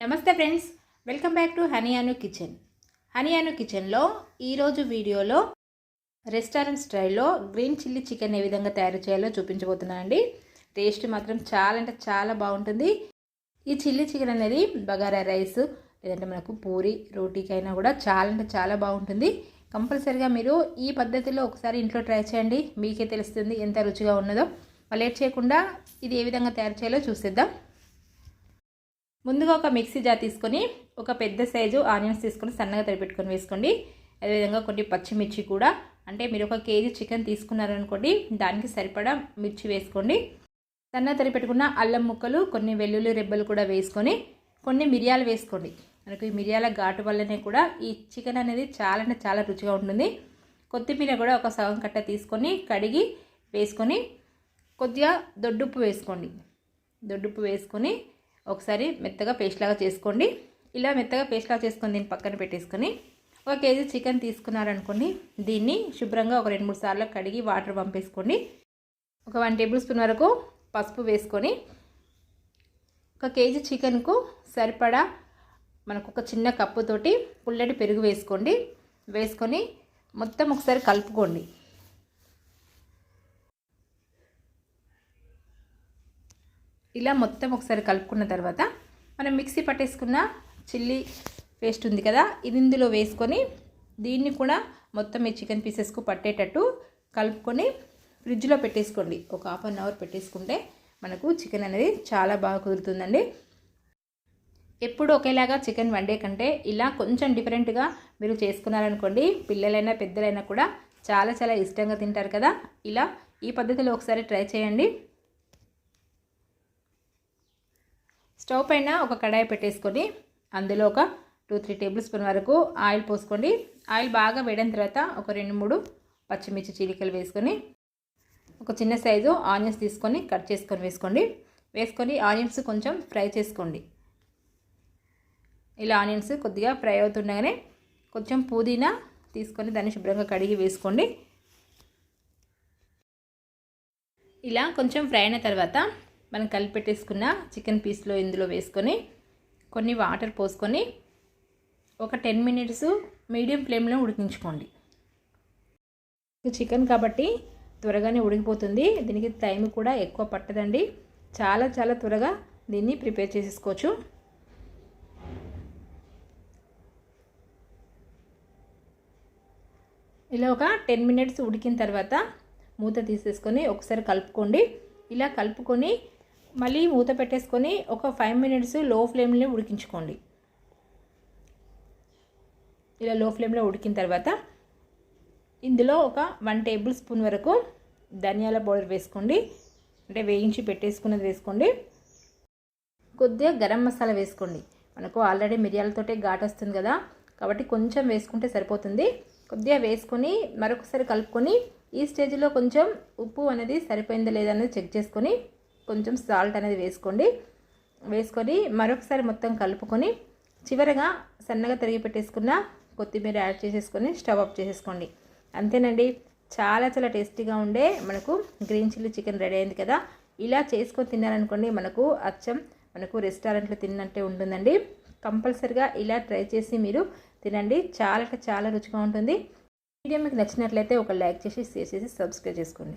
నమస్తే friends welcome back to honey Anu kitchen. Honey Anu కిచెన్లో ఈరోజు వీడియోలో రెస్టారెంట్ స్టైల్లో గ్రీన్ చిల్లీ చికెన్ ఏ విధంగా తయారు చేయాలో చూపించబోతున్నానండి టేస్ట్ మాత్రం చాలా అంటే చాలా బాగుంటుంది. ఈ చిల్లీ చికెన్ అనేది బగారా రైస్ లేదంటే మనకు పూరి రోటీకైనా కూడా చాలా అంటే చాలా బాగుంటుంది. కంపల్సరిగా మీరు ఈ పద్ధతిలో ఒకసారి ఇంట్లో ట్రై చేయండి. మీకే తెలుస్తుంది ఎంత రుచిగా ఉన్నదో. లేట్ చేయకుండా ఇది ఏ విధంగా తయారు చేయాలో చూసేద్దాం. ముందుగా ఒక మిక్సీ జార్ తీసుకొని ఒక పెద్ద సైజు ఆనియన్స్ తీసుకొని సన్నగా తరిపెట్టుకొని వేసుకోండి. అదేవిధంగా కొన్ని పచ్చిమిర్చి కూడా. అంటే మీరు ఒక కేజీ చికెన్ తీసుకున్నారనుకోండి దానికి సరిపడా మిర్చి వేసుకోండి. సన్న తరిపెట్టుకున్న అల్లం ముక్కలు కొన్ని వెల్లుల్లి రెబ్బలు కూడా వేసుకొని కొన్ని మిరియాలు వేసుకోండి. మనకు ఈ మిరియాల ఘాటు వల్లనే కూడా ఈ చికెన్ అనేది చాలా అంటే చాలా రుచిగా ఉంటుంది. కొత్తిమీర కూడా ఒక సగం కట్ట తీసుకొని కడిగి వేసుకొని కొద్దిగా దొడ్డుప్పు వేసుకోండి. దొడ్డుప్పు వేసుకొని ఒకసారి మెత్తగా పేస్ట్ లాగా చేసుకోండి. ఇలా మెత్తగా పేస్ట్ లాగా చేసుకొని దీన్ని పక్కన పెట్టేసుకొని ఒక కేజీ చికెన్ తీసుకున్నారనుకోండి దీన్ని శుభ్రంగా ఒక రెండు మూడు సార్లు కడిగి వాటర్ పంపేసుకోండి. ఒక వన్ టేబుల్ స్పూన్ వరకు పసుపు వేసుకొని ఒక కేజీ చికెన్కు సరిపడా మనకు ఒక చిన్న కప్పుతోటి పుల్లటి పెరుగు వేసుకోండి. వేసుకొని మొత్తం ఒకసారి కలుపుకోండి. ఇలా మొత్తం ఒకసారి కలుపుకున్న తర్వాత మనం మిక్సీ పట్టేసుకున్న చిల్లీ పేస్ట్ ఉంది కదా ఇది ఇందులో వేసుకొని దీన్ని కూడా మొత్తం ఈ చికెన్ పీసెస్కు పట్టేటట్టు కలుపుకొని ఫ్రిడ్జ్లో పెట్టేసుకోండి. ఒక హాఫ్ అన్ అవర్ పెట్టేసుకుంటే మనకు చికెన్ అనేది చాలా బాగా కుదురుతుందండి. ఎప్పుడు ఒకేలాగా చికెన్ వండే కంటే ఇలా కొంచెం డిఫరెంట్గా మీరు చేసుకున్నారనుకోండి పిల్లలైనా పెద్దలైనా కూడా చాలా చాలా ఇష్టంగా తింటారు కదా. ఇలా ఈ పద్ధతిలో ఒకసారి ట్రై చేయండి. స్టవ్ పైన ఒక కడాయి పెట్టేసుకొని అందులో ఒక టూ త్రీ టేబుల్ స్పూన్ వరకు ఆయిల్ పోసుకోండి ఆయిల్ బాగా వేడిన తర్వాత ఒక రెండు మూడు పచ్చిమిర్చి చీలికలు వేసుకొని ఒక చిన్న సైజు ఆనియన్స్ తీసుకొని కట్ చేసుకొని వేసుకోండి. వేసుకొని ఆనియన్స్ కొంచెం ఫ్రై చేసుకోండి. ఇలా ఆనియన్స్ కొద్దిగా ఫ్రై అవుతుండగానే కొంచెం పుదీనా తీసుకొని దాన్ని శుభ్రంగా కడిగి వేసుకోండి. ఇలా కొంచెం ఫ్రై అయిన తర్వాత మనం కలిపెట్టేసుకున్న చికెన్ పీస్లో ఇందులో వేసుకొని కొన్ని వాటర్ పోసుకొని ఒక టెన్ మినిట్స్ మీడియం ఫ్లేమ్లో ఉడికించుకోండి. చికెన్ కాబట్టి త్వరగానే ఉడికిపోతుంది. దీనికి టైం కూడా ఎక్కువ పట్టదండి. చాలా చాలా త్వరగా దీన్ని ప్రిపేర్ చేసేసుకోవచ్చు. ఇలా ఒక టెన్ మినిట్స్ ఉడికిన తర్వాత మూత తీసేసుకొని ఒకసారి కలుపుకోండి. ఇలా కలుపుకొని మళ్ళీ మూత పెట్టేసుకొని ఒక ఫైవ్ మినిట్స్లో ఫ్లేమ్లో ఉడికించుకోండి. ఇలా లో ఫ్లేమ్లో ఉడికిన తర్వాత ఇందులో ఒక వన్ టేబుల్ స్పూన్ వరకు ధనియాల పౌడర్ వేసుకోండి. అంటే వేయించి పెట్టేసుకున్నది వేసుకోండి. కొద్దిగా గరం మసాలా వేసుకోండి. మనకు ఆల్రెడీ మిరియాలతోటే ఘాట్ వస్తుంది కదా. కాబట్టి కొంచెం వేసుకుంటే సరిపోతుంది. కొద్దిగా వేసుకొని మరొకసారి కలుపుకొని ఈ స్టేజ్లో కొంచెం ఉప్పు అనేది సరిపోయిందా లేదా అనేది చెక్ చేసుకొని కొంచెం సాల్ట్ అనేది వేసుకోండి. వేసుకొని మరొకసారి మొత్తం కలుపుకొని చివరగా సన్నగా తరిగి పెట్టేసుకున్న కొత్తిమీర యాడ్ చేసేసుకొని స్టవ్ ఆఫ్ చేసేసుకోండి. అంతేనండి చాలా చాలా టేస్టీగా ఉండే మనకు గ్రీన్ చిల్లీ చికెన్ రెడీ అయింది కదా. ఇలా చేసుకొని తిన్నారనుకోండి మనకు అచ్చం మనకు రెస్టారెంట్లో తిన్నట్టే ఉంటుందండి. కంపల్సరిగా ఇలా ట్రై చేసి మీరు తినండి చాలా చాలా రుచిగా ఉంటుంది. వీడియో మీకు నచ్చినట్లయితే ఒక లైక్ చేసి షేర్ చేసి సబ్స్క్రైబ్ చేసుకోండి.